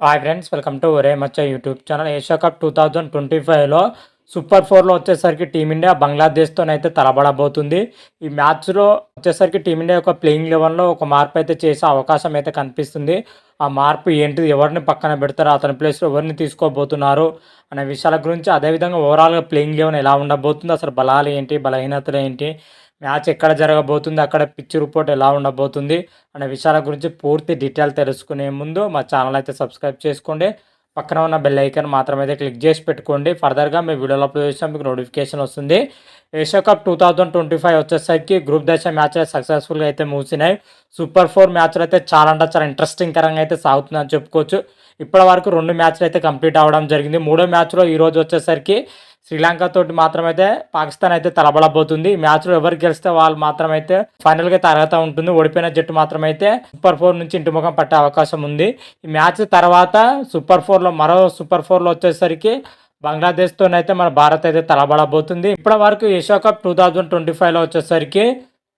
Hi friends welcome to Ore Maccha YouTube channel Asia cup two thousand twenty ఫైవ్లో super ఫోర్లో వచ్చేసరికి team India బంగ్లాదేశ్తోనైతే తలబడబోతుంది. ఈ మ్యాచ్లో వచ్చేసరికి టీమిండియా యొక్క ప్లేయింగ్ లెవెన్లో ఒక మార్పు అయితే చేసే అవకాశం అయితే కనిపిస్తుంది. ఆ మార్పు ఏంటిది ఎవరిని పక్కన పెడతారో అతని ప్లేస్లో ఎవరిని తీసుకోబోతున్నారు అనే విషయాల గురించి అదేవిధంగా ఓవరాల్గా ప్లేయింగ్ లెవెన్ ఎలా ఉండబోతుంది అసలు బలాలు ఏంటి బలహీనతలు ఏంటి మ్యాచ్ ఎక్కడ జరగబోతుంది అక్కడ పిచ్ రిపోర్ట్ ఎలా ఉండబోతుంది అనే విషయాల గురించి పూర్తి డీటెయిల్ తెలుసుకునే ముందు మా ఛానల్ అయితే సబ్స్క్రైబ్ చేసుకోండి. పక్కన ఉన్న బెల్ ఐకాన్ మాత్రమైతే క్లిక్ చేసి పెట్టుకోండి. ఫర్దర్గా మీ వీడియోలో అప్లోడ్ చేసిన మీకు నోటిఫికేషన్ వస్తుంది. Asia cup two thousand twenty five వచ్చేసరికి గ్రూప్ దశ మ్యాచ్ సక్సెస్ఫుల్గా అయితే మూసినాయి సూపర్ ఫోర్ మ్యాచ్లు అయితే చాలా అంటే చాలా ఇంట్రెస్టింగ్ కరంగా అయితే సాగుతుందని చెప్పుకోవచ్చు. ఇప్పటి వరకు రెండు మ్యాచ్లు అయితే కంప్లీట్ అవ్వడం జరిగింది. మూడో మ్యాచ్లో ఈరోజు వచ్చేసరికి శ్రీలంకతో మాత్రమైతే పాకిస్తాన్ అయితే తలబడబోతుంది ఈ మ్యాచ్లో ఎవరు గెలిస్తే వాళ్ళు మాత్రమైతే ఫైనల్గా అర్హత ఉంటుంది. ఓడిపోయిన జట్టు మాత్రమైతే సూపర్ ఫోర్ నుంచి ఇంటి ముఖం పట్టే అవకాశం ఉంది. ఈ మ్యాచ్ తర్వాత సూపర్ ఫోర్లో మరో సూపర్ ఫోర్లో వచ్చేసరికి బంగ్లాదేశ్తోనైతే మన భారత్ అయితే తలబడబోతుంది ఇప్పటి వరకు Asia cup two thousand twenty ఫైవ్లో వచ్చేసరికి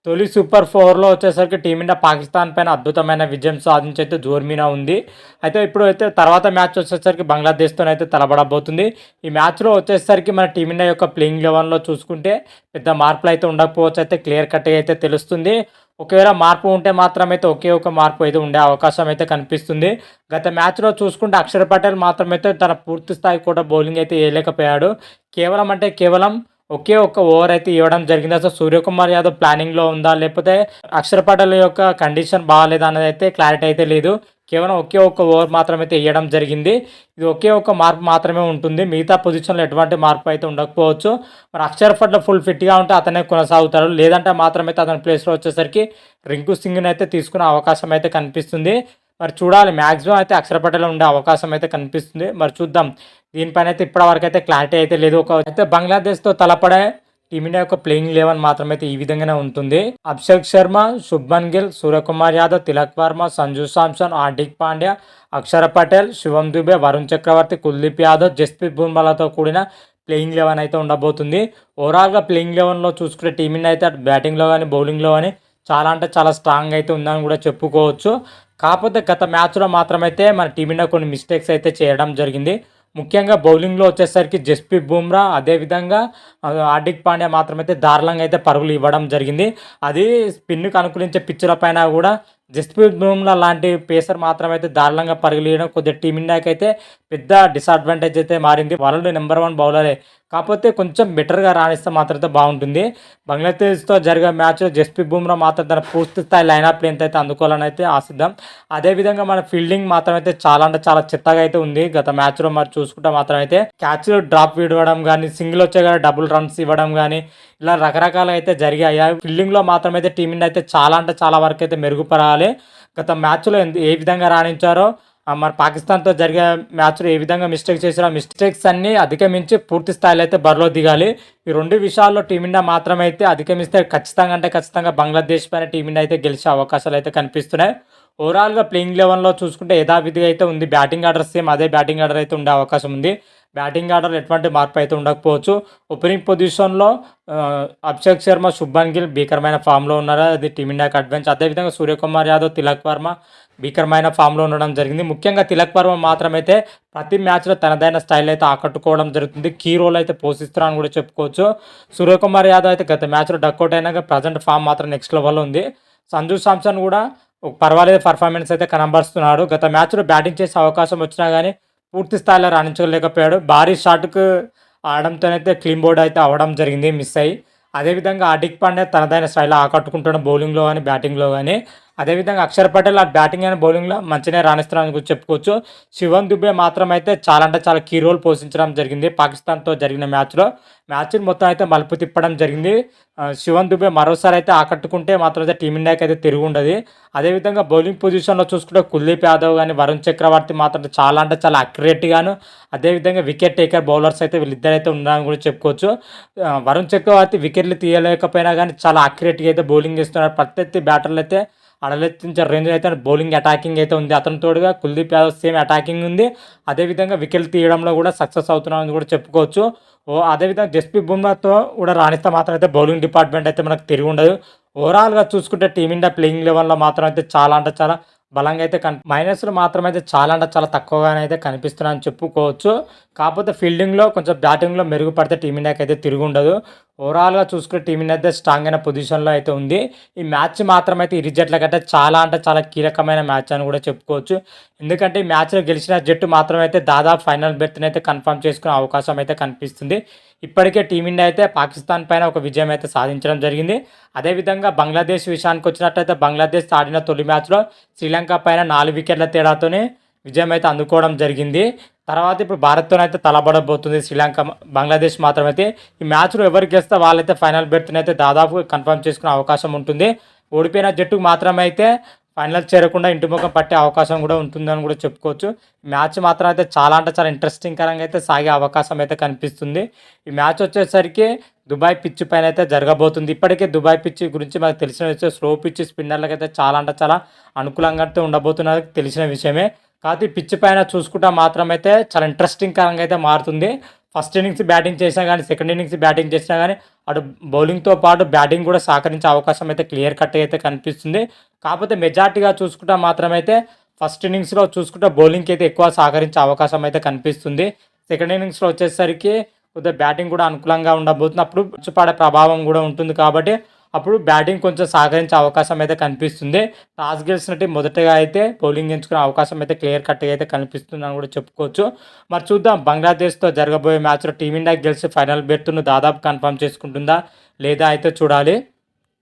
తొలి సూపర్ ఫోర్లో వచ్చేసరికి టీమిండియా పాకిస్తాన్ పైన అద్భుతమైన విజయం సాధించి అయితే జోర్మీనా ఉంది. అయితే ఇప్పుడు అయితే తర్వాత మ్యాచ్ వచ్చేసరికి బంగ్లాదేశ్తో అయితే తలబడబోతుంది. ఈ మ్యాచ్లో వచ్చేసరికి మన టీమిండియా యొక్క ప్లేయింగ్ లెవెన్లో చూసుకుంటే పెద్ద మార్పులు అయితే ఉండకపోవచ్చు అయితే క్లియర్ కట్గా అయితే తెలుస్తుంది. ఒకవేళ మార్పు ఉంటే మాత్రమైతే ఒకే ఒక మార్పు అయితే ఉండే అవకాశం అయితే కనిపిస్తుంది. గత మ్యాచ్లో చూసుకుంటే అక్షర్ పటేల్ మాత్రమైతే తన పూర్తి స్థాయి కూడా బౌలింగ్ అయితే వేయలేకపోయాడు. కేవలం అంటే కేవలం ఒకే ఒక్క ఓవర్ అయితే ఇవ్వడం జరిగింది. అసలు సూర్యకుమార్ యాదవ్ ప్లానింగ్లో ఉందా? లేకపోతే అక్షర్ పటేల్ యొక్క కండిషన్ బాగాలేదా అనేది అయితే క్లారిటీ అయితే లేదు. కేవలం ఒకే ఒక్క ఓవర్ మాత్రమే అయితే వేయడం జరిగింది. ఇది ఒకే ఒక్క మార్పు మాత్రమే ఉంటుంది. మిగతా పొజిషన్లో ఎటువంటి మార్పు అయితే ఉండకపోవచ్చు. మరి అక్షర్ పట్ల ఫుల్ ఫిట్గా ఉంటే అతనే కొనసాగుతారు లేదంటే మాత్రమైతే అతని ప్లేస్లో వచ్చేసరికి రింకు సింగ్ని అయితే తీసుకునే అవకాశం అయితే కనిపిస్తుంది. మరి చూడాలి. మ్యాక్సిమం అయితే అక్షరపటేలో ఉండే అవకాశం అయితే కనిపిస్తుంది. మరి చూద్దాం. దీనిపైన అయితే ఇప్పటివరకు అయితే క్లారిటీ అయితే లేదు. ఒక అయితే బంగ్లాదేశ్తో తలపడే టీమిండియా యొక్క ప్లేయింగ్ లెవెన్ మాత్రమైతే ఈ విధంగానే ఉంటుంది. అభిషేక్ శర్మ శుభ్మన్ గిల్ సూర్యకుమార్ యాదవ్ తిలక్ వర్మ సంజు సాంసన్ హార్దిక్ పాండ్యా అక్షర పటేల్ శివం దుబే వరుణ్ చక్రవర్తి కుల్దీప్ యాదవ్ జస్ప్రీత్ బుమ్రాలతో కూడిన ప్లేయింగ్ లెవెన్ అయితే ఉండబోతుంది. ఓవరాల్గా ప్లేయింగ్ లెవెన్లో చూసుకునే టీమిండియా అయితే బ్యాటింగ్లో కానీ బౌలింగ్లో కానీ చాలా అంటే చాలా స్ట్రాంగ్ అయితే ఉందని కూడా చెప్పుకోవచ్చు. కాకపోతే గత మ్యాచ్లో మాత్రమైతే మన టీమిండియా కొన్ని మిస్టేక్స్ అయితే చేయడం జరిగింది. ముఖ్యంగా బౌలింగ్లో వచ్చేసరికి జస్ప్రీత్ బుమ్రా అదేవిధంగా హార్దిక్ పాండ్యా మాత్రమైతే దారుణంగా అయితే పరుగులు ఇవ్వడం జరిగింది. అది స్పిన్కి అనుకూలించే పిచ్చుల పైన కూడా జస్ప్రీత్ బుమ్రా లాంటి పేసర్ మాత్రమైతే దారుణంగా పరుగులు ఇవ్వడం కొద్దిగా టీమిండియాకి అయితే పెద్ద డిసడ్వాంటేజ్ అయితే మారింది. వరల్డ్ నెంబర్ వన్ బౌలరే కాకపోతే కొంచెం బెటర్గా రాణిస్తే మాత్రమే బాగుంటుంది. బంగ్లాదేశ్తో జరిగే మ్యాచ్లో జస్ప్రీత్ బుమ్రా మాత్రం తన పూర్తి స్థాయి లైనప్ ఎంత అయితే అందుకోవాలని అయితే ఆశిద్దాం. అదేవిధంగా మన ఫీల్డింగ్ మాత్రం అయితే చాలా అంటే చాలా చిత్తగా అయితే ఉంది. గత మ్యాచ్లో మరి చూసుకుంటే మాత్రం అయితే క్యాచ్లో డ్రాప్ ఇవ్వడం కానీ సింగిల్ వచ్చే కానీ డబుల్ రన్స్ ఇవ్వడం కానీ ఇలా రకరకాలు అయితే జరిగాయి. ఫీల్డింగ్లో మాత్రం అయితే టీమిండియా అయితే చాలా అంటే చాలా వరకు అయితే మెరుగుపరాలి. గత మ్యాచ్లో ఏ విధంగా రాణించారో మరి పాకిస్తాన్తో జరిగే మ్యాచ్లో ఏ విధంగా మిస్టేక్ చేసినా మిస్టేక్స్ అన్నీ అధిగమించి పూర్తి స్థాయిలో అయితే బరిలో దిగాలి. ఈ రెండు విషయాల్లో టీమిండియా మాత్రమైతే అధిగమిస్తే ఖచ్చితంగా అంటే ఖచ్చితంగా బంగ్లాదేశ్ పైన టీమిండియా అయితే గెలిచే అవకాశాలు అయితే కనిపిస్తున్నాయి. ఓవరాల్గా ప్లేయింగ్ లెవెన్లో చూసుకుంటే యథావిధిగా అయితే ఉంది. బ్యాటింగ్ ఆర్డర్ సేమ్ అదే బ్యాటింగ్ ఆర్డర్ అయితే ఉండే అవకాశం ఉంది. బ్యాటింగ్ ఆర్డర్ ఎటువంటి మార్పు అయితే ఉండకపోవచ్చు. ఓపెనింగ్ పొజిషన్లో అభిషేక్ శర్మ శుభన్ గిల్ భీకరమైన ఫామ్లో ఉన్నారు? అది టీమిండియాకి అడ్వాన్స్. అదేవిధంగా సూర్యకుమార్ యాదవ్ తిలక్ వర్మ భీకరమైన ఫామ్లో ఉండడం జరిగింది. ముఖ్యంగా తిలక్ వర్మ మాత్రమైతే ప్రతి మ్యాచ్లో తనదైన స్టైల్ అయితే ఆకట్టుకోవడం జరుగుతుంది. కీ రోల్ అయితే పోషిస్తున్నారని కూడా చెప్పుకోవచ్చు. సూర్యకుమార్ యాదవ్ అయితే గత మ్యాచ్లో డక్అవుట్ అయినాక ప్రజెంట్ ఫామ్ మాత్రం నెక్స్ట్ లెవెల్లో ఉంది. సంజు సామ్సన్ కూడా పర్వాలేదు పర్ఫార్మెన్స్ అయితే కనబరుస్తున్నాడు. గత మ్యాచ్లో బ్యాటింగ్ చేసే అవకాశం వచ్చినా కానీ పూర్తి స్థాయిలో రాణించలేకపోయాడు. భారీ షాట్కు ఆడడంతోనైతే క్లీన్ బోర్డ్ అయితే అవ్వడం జరిగింది మిస్ అయ్యి. అదేవిధంగా హార్దిక్ పాండే తనదైన స్టైల్ ఆకట్టుకుంటున్న బౌలింగ్లో కానీ బ్యాటింగ్లో కానీ అదేవిధంగా అక్షర్ పటేల్ ఆ బ్యాటింగ్ అండ్ బౌలింగ్లో మంచిగా రాణిస్తున్నారని చెప్పుకోవచ్చు. శివన్ దుబే మాత్రం అయితే చాలా అంటే చాలా కీ రోల్ పోషించడం జరిగింది. పాకిస్తాన్తో జరిగిన మ్యాచ్లో మ్యాచ్ని మొత్తం అయితే మలుపు తిప్పడం జరిగింది. శివన్ దుబే మరోసారి అయితే ఆకట్టుకుంటే మాత్రం అయితే టీమిండియాకి అయితే తిరిగి ఉండదు. అదేవిధంగా బౌలింగ్ పొజిషన్లో చూసుకుంటే కుల్దీప్ యాదవ్ కానీ వరుణ్ చక్రవర్తి మాత్రం చాలా అంటే చాలా అక్యురేట్గాను అదేవిధంగా వికెట్ టేకర్ బౌలర్స్ అయితే వీళ్ళిద్దరైతే ఉన్నారని కూడా చెప్పుకోవచ్చు. వరుణ్ చక్రవర్తి వికెట్లు తీయలేకపోయినా కానీ చాలా అక్యురేట్గా అయితే బౌలింగ్ చేస్తున్నారు. ప్రత్యర్థి బ్యాటర్లు అయితే అడలెత్తించే రేంజ్ అయితే బౌలింగ్ అటాకింగ్ అయితే ఉంది. అతని తోడుగా కుల్దీప్ యాదవ్ సేమ్ అటాకింగ్ ఉంది. అదేవిధంగా వికెట్ తీయడంలో కూడా సక్సెస్ అవుతున్నామని కూడా చెప్పుకోవచ్చు. ఓ అదేవిధంగా జస్ప్రీత్ బుమ్రాతో కూడా రాణిస్తే మాత్రం అయితే బౌలింగ్ డిపార్ట్మెంట్ అయితే మనకు తిరిగి ఉండదు. ఓవరాల్గా చూసుకుంటే టీమిండియా ప్లేయింగ్ లెవెల్లో మాత్రం అయితే చాలా అంటే చాలా బలంగా అయితే కన్ మైనస్లు మాత్రం అయితే చాలా అంటే చాలా తక్కువగానే అయితే కనిపిస్తున్నాయని చెప్పుకోవచ్చు. కాకపోతే ఫీల్డింగ్లో కొంచెం బ్యాటింగ్లో మెరుగుపడితే టీమిండియాకి అయితే తిరిగి ఉండదు. ఓవరాల్గా చూసుకుంటే టీమిండియా అయితే స్ట్రాంగ్ అయిన పొజిషన్లో అయితే ఉంది. ఈ మ్యాచ్ మాత్రం అయితే ఇరు జట్ల కంటే చాలా అంటే చాలా కీలకమైన మ్యాచ్ అని కూడా చెప్పుకోవచ్చు. ఎందుకంటే ఈ మ్యాచ్లో గెలిచిన జట్టు మాత్రం అయితే దాదాపు ఫైనల్ బెర్త్ని అయితే కన్ఫర్మ్ చేసుకునే అవకాశం అయితే కనిపిస్తుంది. ఇప్పటికే టీమిండియా అయితే పాకిస్తాన్ పైన ఒక విజయం అయితే సాధించడం జరిగింది. అదేవిధంగా బంగ్లాదేశ్ విషయానికి వచ్చినట్టయితే బంగ్లాదేశ్ ఆడిన తొలి మ్యాచ్లో శ్రీలంక పైన నాలుగు వికెట్ల తేడాతోనే విజయం అయితే అందుకోవడం జరిగింది. తర్వాత ఇప్పుడు భారత్తోనైతే తలబడబోతుంది. శ్రీలంక బంగ్లాదేశ్ మాత్రమైతే ఈ మ్యాచ్లో ఎవరు గెలిస్తే వాళ్ళైతే ఫైనల్ బెర్త్ని అయితే దాదాపు కన్ఫర్మ్ చేసుకునే అవకాశం ఉంటుంది. ఓడిపోయిన జట్టుకు మాత్రమైతే ఫైనల్ చేరకుండా ఇంటి ముఖం పట్టే అవకాశం కూడా ఉంటుందని కూడా చెప్పుకోవచ్చు. మ్యాచ్ మాత్రం అయితే చాలా అంటే చాలా ఇంట్రెస్టింగ్ కరంగా అయితే సాగే అవకాశం అయితే కనిపిస్తుంది. ఈ మ్యాచ్ వచ్చేసరికి దుబాయ్ పిచ్ పైన అయితే జరగబోతుంది. ఇప్పటికే దుబాయ్ పిచ్ గురించి మనకు తెలిసిన విషయం స్లో పిచ్ స్పిన్నర్లకు అయితే చాలా అంటే చాలా అనుకూలంగా అయితే ఉండబోతున్నది తెలిసిన విషయమే. కాకపోతే పిచ్ పైన చూసుకుంటా మాత్రం అయితే చాలా ఇంట్రెస్టింగ్ కరంగా అయితే మారుతుంది. ఫస్ట్ ఇన్నింగ్స్ బ్యాటింగ్ చేసినా కానీ సెకండ్ ఇన్నింగ్స్ బ్యాటింగ్ చేసినా కానీ అటు బౌలింగ్తో పాటు బ్యాటింగ్ కూడా సహకరించే అవకాశం అయితే క్లియర్ కట్ అయితే కనిపిస్తుంది. కాకపోతే మెజార్టీగా చూసుకుంటా మాత్రమైతే ఫస్ట్ ఇన్నింగ్స్లో చూసుకుంటే బౌలింగ్కి అయితే ఎక్కువ సహకరించే అవకాశం అయితే కనిపిస్తుంది. సెకండ్ ఇన్నింగ్స్లో వచ్చేసరికి కొద్దిగా బ్యాటింగ్ కూడా అనుకూలంగా ఉండబోతుంది. అప్పుడు పడే ప్రభావం కూడా ఉంటుంది కాబట్టి అప్పుడు బ్యాటింగ్ కొంచెం సహకరించే అవకాశం అయితే కనిపిస్తుంది. టాస్ గెలిచినట్టు మొదటగా అయితే బౌలింగ్ ఎంచుకునే అవకాశం అయితే క్లియర్ కట్గా అయితే కనిపిస్తుంది అని కూడా చెప్పుకోవచ్చు. మరి చూద్దాం బంగ్లాదేశ్తో జరగబోయే మ్యాచ్లో టీమిండియా గెలిచి ఫైనల్ బెర్త్ను దాదాపు కన్ఫర్మ్ చేసుకుంటుందా లేదా అయితే చూడాలి.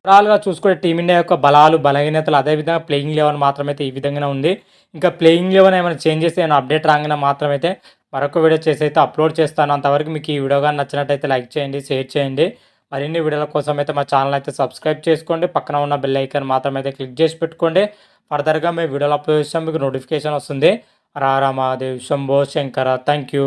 ఓవరాల్గా చూసుకుంటే టీమిండియా యొక్క బలాలు బలహీనతలు అదేవిధంగా ప్లేయింగ్ లెవెన్ మాత్రమైతే ఈ విధంగానే ఉంది. ఇంకా ప్లేయింగ్ లెవెన్ ఏమైనా చేంజ్ చేస్తే ఏమైనా అప్డేట్ రాగానే మాత్రమైతే మరొక వీడియో చేసి అయితే అప్లోడ్ చేస్తాను. అంతవరకు మీకు ఈ వీడియో కానీ నచ్చినట్టయితే లైక్ చేయండి షేర్ చేయండి. మరిన్ని వీడియోల కోసం అయితే మా ఛానల్ అయితే సబ్స్క్రైబ్ చేసుకోండి. పక్కన ఉన్న బెల్ ఐకాన్ మాత్రం అయితే క్లిక్ చేసి పెట్టుకోండి. ఫర్దర్గా మేము వీడియోలు అప్లోడ్ చేస్తాం మీకు నోటిఫికేషన్ వస్తుంది. రారా మహాదేవ్ శంభో శంకర థ్యాంక్ యూ